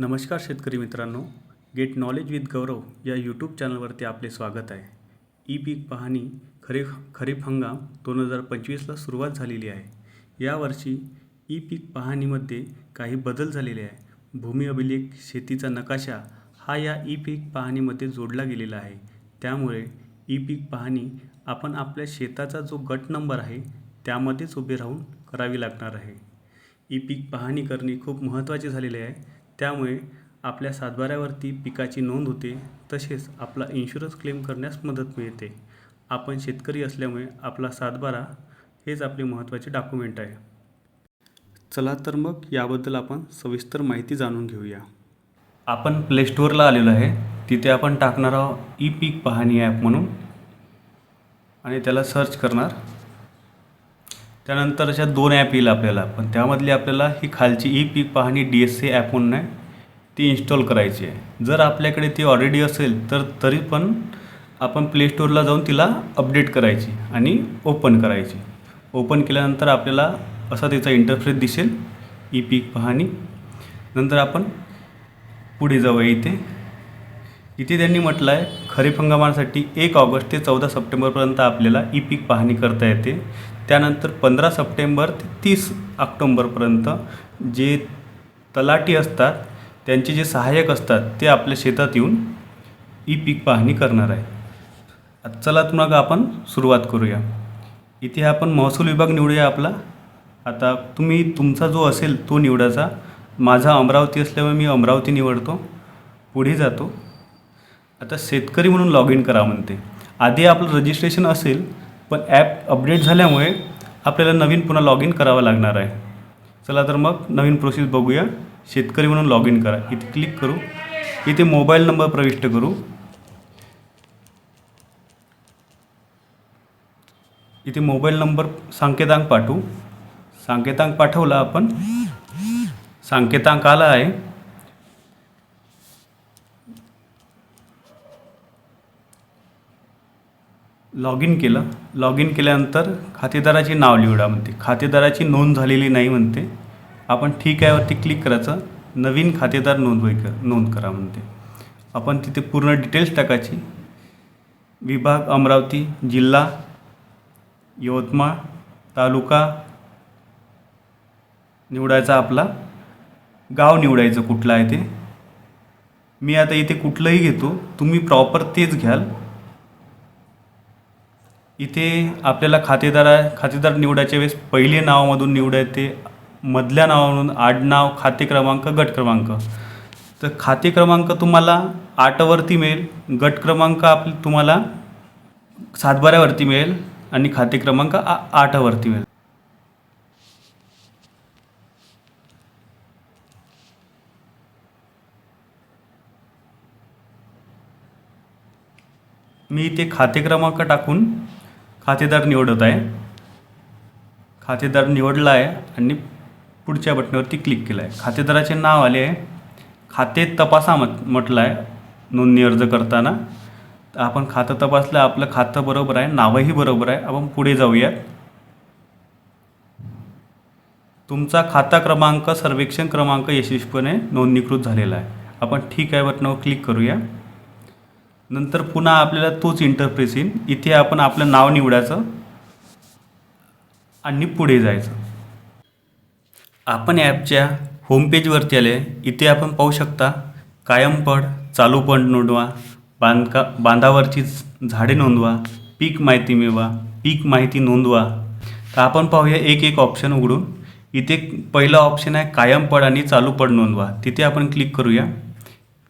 नमस्कार शेतकरी मित्रांनो गेट नॉलेज विथ गौरव या यूट्यूब चॅनलवरती आपले स्वागत आहे. ई पीक पाहणी खरीप खरीप हंगाम दोन हजार पंचवीसला सुरुवात झालेली आहे. यावर्षी ई पीक पाहणीमध्ये काही बदल झालेले आहे. भूमी अभिलेख शेतीचा नकाशा हा या ई पीक पाहणीमध्ये जोडला गेलेला आहे. त्यामुळे ई पीक पाहणी आपण आपल्या शेताचा जो गट नंबर आहे त्यामध्येच उभे राहून करावी लागणार आहे. ई पीक पाहणी करणे खूप महत्त्वाचे झालेले आहे. त्यामुळे आपल्या सातबाऱ्यावरती पिकाची नोंद होते तसेच आपला इन्शुरन्स क्लेम करण्यास मदत मिळते. आपण शेतकरी असल्यामुळे आपला सातबारा हेच आपले महत्त्वाचे डॉक्युमेंट आहे. चला तर मग याबद्दल आपण सविस्तर माहिती जाणून घेऊया. आपण प्लेस्टोअरला आलेलो आहे. तिथे आपण टाकणार आहोत ई पीक पाहणी ॲप म्हणून. आणि त्याला सर्च करणार. त्यानंतर अशा दोन ॲप येईल आपल्याला. पण त्यामधली आपल्याला ही खालची ई पीक पाहणी डी एस सी ॲप म्हणून आहे ती इन्स्टॉल करायची आहे. जर आपल्याकडे ती ऑलरेडी असेल तर तरी पण आपण प्लेश्टोअरला जाऊन तिला अपडेट करायची आणि ओपन करायची. ओपन केल्यानंतर आपल्याला असा तिचा इंटरफेस दिसेल ई पीक पाहणी. नंतर आपण पुढे जाऊया इथे. इथे त्यांनी म्हटलं आहे खरीप हंगामासाठी एक ऑगस्ट ते चौदा सप्टेंबरपर्यंत आपल्याला ई पीक पाहणी करता येते. त्यानंतर पंधरा सप्टेंबर ते तीस ऑक्टोंबरपर्यंत जे तलाठी असतात त्यांचे जे सहाय्यक असतात ते आपल्या शेतात येऊन ई पीक पाहणी करणार आहे. आता चला तर मग आपण सुरुवात करूया. इथे आपण महसूल विभाग निवडूया आपला. आता तुम्ही तुमचा जो असेल तो निवडायचा. माझा अमरावती असल्यामुळे मी अमरावती निवडतो. पुढे जातो. आता शेतकरी म्हणून लॉग इन करा म्हणते. आधी आपलं रजिस्ट्रेशन असेल पण ॲप अपडेट झाल्यामुळे आपल्याला नवीन पुन्हा लॉग इन करावं लागणार आहे. चला तर मग नवीन प्रोसेस बघूया. शेतकरी म्हणून लॉग इन करा. इथे क्लिक करू. इथे मोबाईल नंबर प्रविष्ट करू. इथे मोबाईल नंबर संकेतांक पाठवू. संकेतांक पाठवला आपण. संकेतांक आला आहे. लॉग इन केलं. लॉग इन केल्यानंतर खातेदाराचे नाव निवडा म्हणते. खातेदाराची नोंद झालेली नाही म्हणते. आपण ठीक आहे वरती क्लिक करायचं. नवीन खातेदार नोंदवाई कर नोंद करा म्हणते. आपण तिथे पूर्ण डिटेल्स टाकायची. विभाग अमरावती जिल्हा यवतमाळ तालुका निवडायचा आपला. गाव निवडायचं कुठलं आहे ते. मी आता इथे कुठलंही घेतो. तुम्ही प्रॉपर तेच घ्याल. इथे आपल्याला खातेदारा खातेदार निवडायच्या वेळेस पहिले नावामधून निवडायचे मधल्या नावामधून आडनाव खाते क्रमांक गट क्रमांक. तर खाते क्रमांक तुम्हाला आठवरती मिळेल. गट क्रमांक आप तुम्हाला सातबाऱ्यावरती मिळेल आणि खाते क्रमांक आ आठवरती मिळेल. मी इथे खाते क्रमांक टाकून खातेदार निवडत आहे. खातेदार निवडला आहे आणि पुढच्या बटणावरती क्लिक केलं आहे खातेदाराचे नाव आले आहे. खाते तपासा मत म्हटलं आहे नोंदणी अर्ज करताना. तर आपण खातं तपासलं आपलं खातं बरोबर आहे नावही बरोबर आहे. आपण पुढे जाऊयात. तुमचा खाता क्रमांक सर्वेक्षण क्रमांक यशस्वीपणे नोंदणीकृत झालेला आहे. आपण ठीक आहे बटनावर क्लिक करूया. नंतर पुन्हा आपल्याला तोच इंटरफेस येईल. इथे आपण आपलं नाव निवडायचं आणि पुढे जायचं. आपण ॲपच्या होमपेजवरती आले. इथे आपण पाहू शकता कायम पड चालू पण नोंदवा बांधका बांधावरची झाडे नोंदवा पीक माहिती मिळवा पीक माहिती नोंदवा. तर आपण पाहूया एक एक ऑप्शन उघडून. इथे पहिला ऑप्शन आहे कायम पड आणि चालू पड नोंदवा. तिथे आपण क्लिक करूया.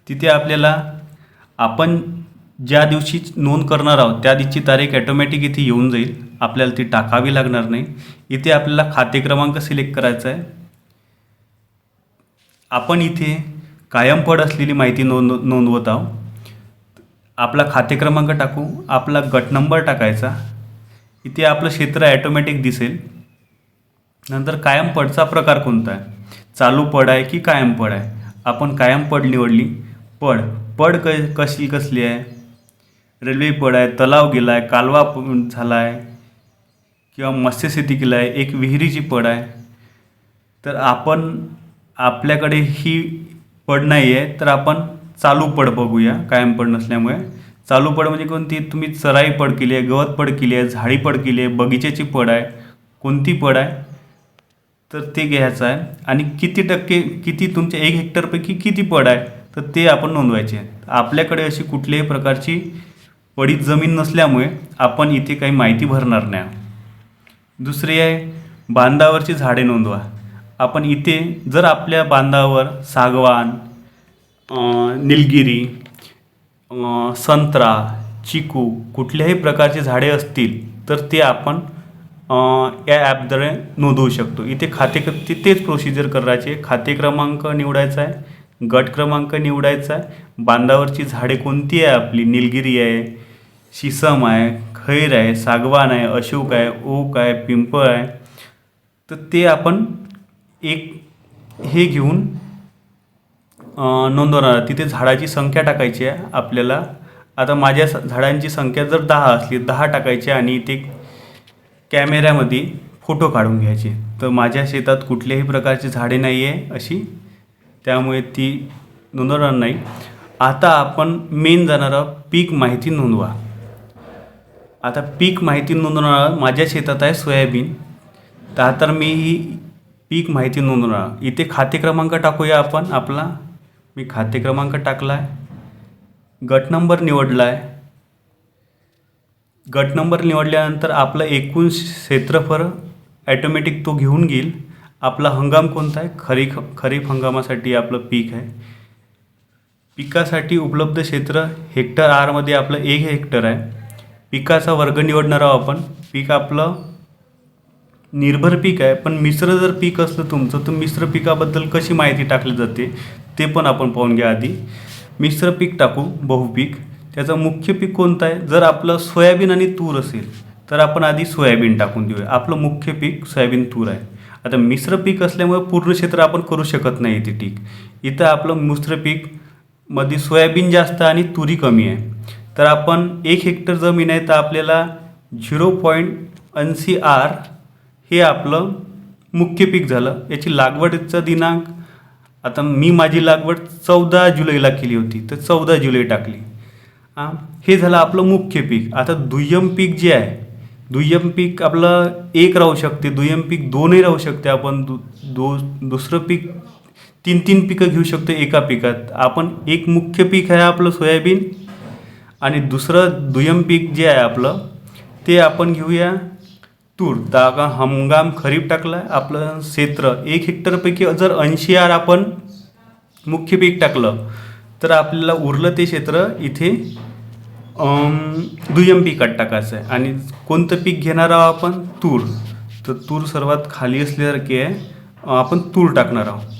तिथे आपल्याला आपण ज्या दिवशी नोंद करणार आहोत त्या दिवशी तारीख ॲटोमॅटिक इथे येऊन जाईल. आपल्याला ती टाकावी लागणार नाही. इथे आपल्याला खाते क्रमांक सिलेक्ट करायचा आहे. आपण इथे कायम पड असलेली माहिती नोंद नोंदवत आहोत. आपला खाते क्रमांक टाकू. आपला गट नंबर टाकायचा. इथे आपलं क्षेत्र ॲटोमॅटिक दिसेल. नंतर कायम पडचा प्रकार कोणता आहे? चालू पड आहे की कायम पड आहे? आपण कायम पड निवडली. पड. पड क कशी कसली आहे? रेल्वे पड आहे तलाव गेला आहे कालवा झाला आहे किंवा मत्स्यशेती केला आहे एक विहिरीची पड आहे. तर आपण आपल्याकडे ही पड नाही आहे तर आपण चालू पड बघूया कायम पड नसल्यामुळे. चालू पड म्हणजे कोणती? तुम्ही चराई पड केली आहे गवत पड केली आहे झाडी पड केली आहे बगीच्याची पड आहे कोणती पड आहे? तर ते घ्यायचं आहे. आणि किती टक्के किती तुमच्या एक हेक्टरपैकी किती पड आहे? तर ते आपण नोंदवायचे आहे आपल्याकडे अशी कुठल्याही प्रकारची पडीत जमीन नसल्यामुळे आपण इथे काही माहिती भरणार नाही. दुसरी आहे बांधावरची झाडे नोंदवा. आपण इथे जर आपल्या बांधावर सागवान निलगिरी संत्रा चिकू कुठल्याही प्रकारचे झाडे असतील तर ते आपण या ॲपद्वारे नोंदवू शकतो. इथे खाते क- ते तेच प्रोसिजर करायचे. खाते क्रमांक निवडायचा आहे गट क्रमांक निवडायचा आहे. बांधावरची झाडे कोणती आहे आपली? निलगिरी आहे शिसम आहे खैर आहे सागवान आहे अशोक आहे ओक आहे पिंपळ आहे तर ते आपण एक हे घेऊन नोंदवणार. तिथे झाडाची संख्या टाकायची आहे आपल्याला. आता माझ्या झाडांची संख्या जर दहा असली दहा टाकायची आणि ते कॅमेऱ्यामध्ये फोटो काढून घ्यायचे. तर माझ्या शेतात कुठल्याही प्रकारची झाडे नाही आहे अशी. त्यामुळे ती नोंदवणार नाही. आता आपण मेन जाणारा पीक माहिती नोंदवा. आता पीक माहिती नोंदवणार माझ्या शेतात आहे सोयाबीन. तर तर मी ही पीक माहिती नोंदवणार इथे खाते क्रमांक टाकूया आपण. आपला मी खाते क्रमांक टाकला आहे गट नंबर निवडला आहे गट नंबर निवडल्यानंतर आपलं एकूण क्षेत्रफळ ॲटोमॅटिक तो घेऊन घेईल. आपला हंगाम कोणता आहे? खरीप खरीप हंगामासाठी आपलं पीक आहे. पिकासाठी उपलब्ध क्षेत्र हेक्टर आरमध्ये आपलं एक हेक्टर आहे. पिकाचा वर्ग निवडणार आहोत आपण. पीक आपलं निर्भर पीक आहे पण मिश्र जर पीक असलं तुमचं तर मिश्र पिकाबद्दल कशी माहिती टाकली जाते ते पण आपण पाहून घ्या आधी. मिश्र पीक टाकू बहुपीक. त्याचं मुख्य पीक कोणतं आहे? जर आपलं सोयाबीन आणि तूर असेल तर आपण आधी सोयाबीन टाकून देऊया. आपलं मुख्य पीक सोयाबीन तूर आहे. आता मिश्र पीक असल्यामुळे पूर्ण क्षेत्र आपण करू शकत नाही इथे पीक इथं आपलं मिश्र पीकमध्ये सोयाबीन जास्त आणि तुरी कमी आहे. तर आपण एक हेक्टर जमीन आहे तर आपल्याला झिरो पॉईंट ऐंशी आर हे आपलं मुख्य पीक झालं. याची लागवडचा दिनांक आता मी माझी लागवड चौदा जुलैला केली होती तर चौदा जुलै टाकली. हां हे झालं आपलं मुख्य पीक. आता दुय्यम पीक जे आहे दुय्यम पीक आपलं एक राहू शकते दुय्यम पीक दोनही राहू शकते. आपण दु दो दुसरं पीक तीन तीन पिकं घेऊ शकतो एका पिकात. आपण एक मुख्य पीक आहे आपलं सोयाबीन आणि दुसरं दुय्यम पीक जे आहे आपलं ते आपण घेऊया तूर. दागा हमगाम हंगाम खरीप टाकला आहे आपलं क्षेत्र एक हेक्टरपैकी जर ऐंशी आर आपण मुख्य पीक टाकलं तर आपल्याला उरलं ते क्षेत्र इथे दुय्यम पिकात टाकायचं आहे. आणि कोणतं पीक घेणार आहोत आपण? तूर. तर तूर सर्वात खाली असल्यासारखी आहे. आपण तूर टाकणार आहोत.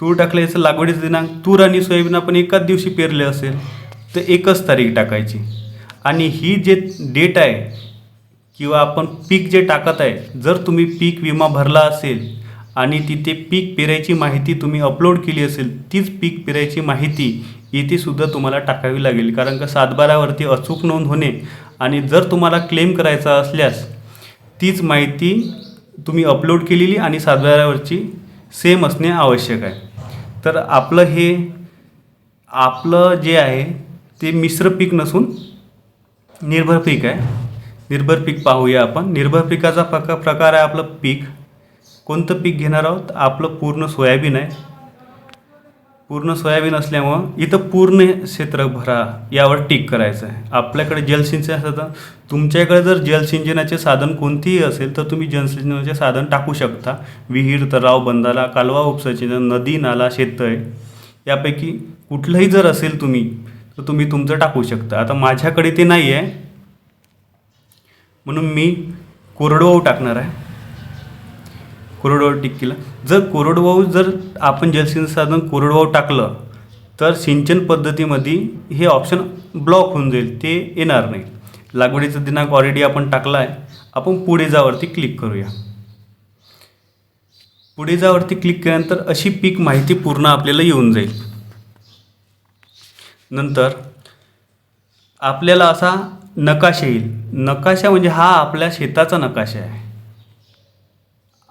तूर टाकलं याचं लागवडीचं दिनांक तूर आणि सोयाबीन आपण एकाच दिवशी पेरले असेल. तर एकच तारीख टाकायची. आणि ही जे डेट आहे किंवा आपण पीक जे टाकत आहे जर तुम्ही पीक विमा भरला असेल आणि तिथे पीक पेरायची माहिती तुम्ही अपलोड केली असेल तीच पीक पेरायची माहिती येथे सुद्धा तुम्हाला टाकावी लागेल. कारण का सातबारावरती अचूक नोंद होणे आणि जर तुम्हाला क्लेम करायचा असल्यास तीच माहिती तुम्ही अपलोड केलेली आणि सातबारावरची सेम असणे आवश्यक आहे. तर आपलं हे आपलं जे आहे ते मिश्र पीक नसून निर्भर पीक आहे. निर्भर पीक पाहूया आपण. निर्भर पिकाचा प्रका प्रकार आहे आपलं पीक. कोणतं पीक घेणार आहोत? आपलं पूर्ण सोयाबीन आहे. पूर्ण सोयाबीन असल्यामुळं इथं पूर्ण क्षेत्र भरा. यावर टीक करायचं आहे. आपल्याकडे जलसिंचन असतं तर तुमच्याकडे जर जलसिंचनाचे साधन कोणतीही असेल तर तुम्ही जलसिंचनाचे साधन टाकू शकता. विहीर तलाव बंधाला कालवा उपसिंचन नदी नाला शेततळे. यापैकी कुठलंही जर असेल तुम्ही तर तुम्ही तुमचं टाकू शकता. आता माझ्याकडे ते नाही आहे म्हणून मी कोरडवाहू टाकणार आहे. कोरडवाहू टिक्कीला. जर कोरडवाहू जर आपण जलसिंचन साधन कोरडवाहू टाकलं तर सिंचन पद्धतीमध्ये हे ऑप्शन ब्लॉक होऊन जाईल. ते येणार नाही. लागवडीचा दिनांक ऑलरेडी आपण टाकला आहे आपण पुढे जावरती क्लिक करूया. पुढे जावरती क्लिक केल्यानंतर अशी पीक माहिती पूर्ण आपल्याला येऊन जाईल. नंतर आपल्याला असा नकाशा येईल. नकाशा म्हणजे हा आपल्या शेताचा नकाशा आहे.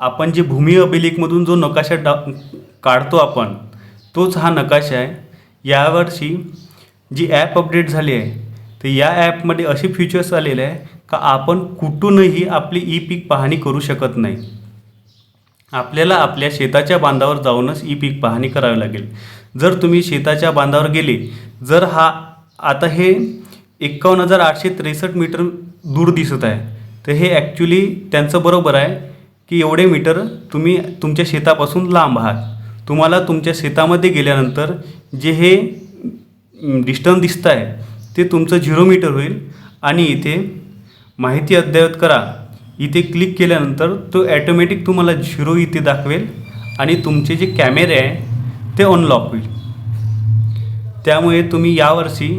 आपण जे भूमी अभिलेखमधून जो नकाशा डा काढतो आपण तोच हा नकाशा आहे. यावर्षी जी ॲप अपडेट झाली आहे तर या ॲपमध्ये असे फीचर्स आलेले आहे का आपण कुठूनही आपली ई पीक पाहणी करू शकत नाही. आपल्याला आपल्या शेताच्या बांधावर जाऊनच ई पीक पाहणी करावी लागेल. जर तुम्ही शेताच्या बांधावर गेले जर हा आता हे एक्कावन्न हजार आठशे त्रेसष्ट मीटर दूर दिसत आहे. तर हे ॲक्च्युली त्यांचं बरोबर आहे की एवढे मीटर तुम्ही तुमच्या शेतापासून लांब आहात. तुम्हाला तुमच्या शेतामध्ये गेल्यानंतर जे हे डिस्टन्स दिसतं आहे ते तुमचं झिरो मीटर होईल. आणि इथे माहिती अद्ययावत करा. इथे क्लिक केल्यानंतर तो ॲटोमॅटिक तुम्हाला झिरो इथे दाखवेल. आणि तुमचे जे कॅमेरे आहे ते अनलॉक होईल. त्यामुळे तुम्ही यावर्षी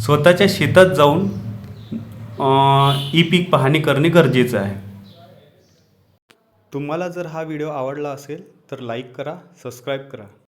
स्वतःच्या शेतात जाऊन ई पीक पाहणी करणे गरजेचं आहे. तुम्हाला जर हा व्हिडिओ आवडला असेल तर लाईक करा सबस्क्राईब करा.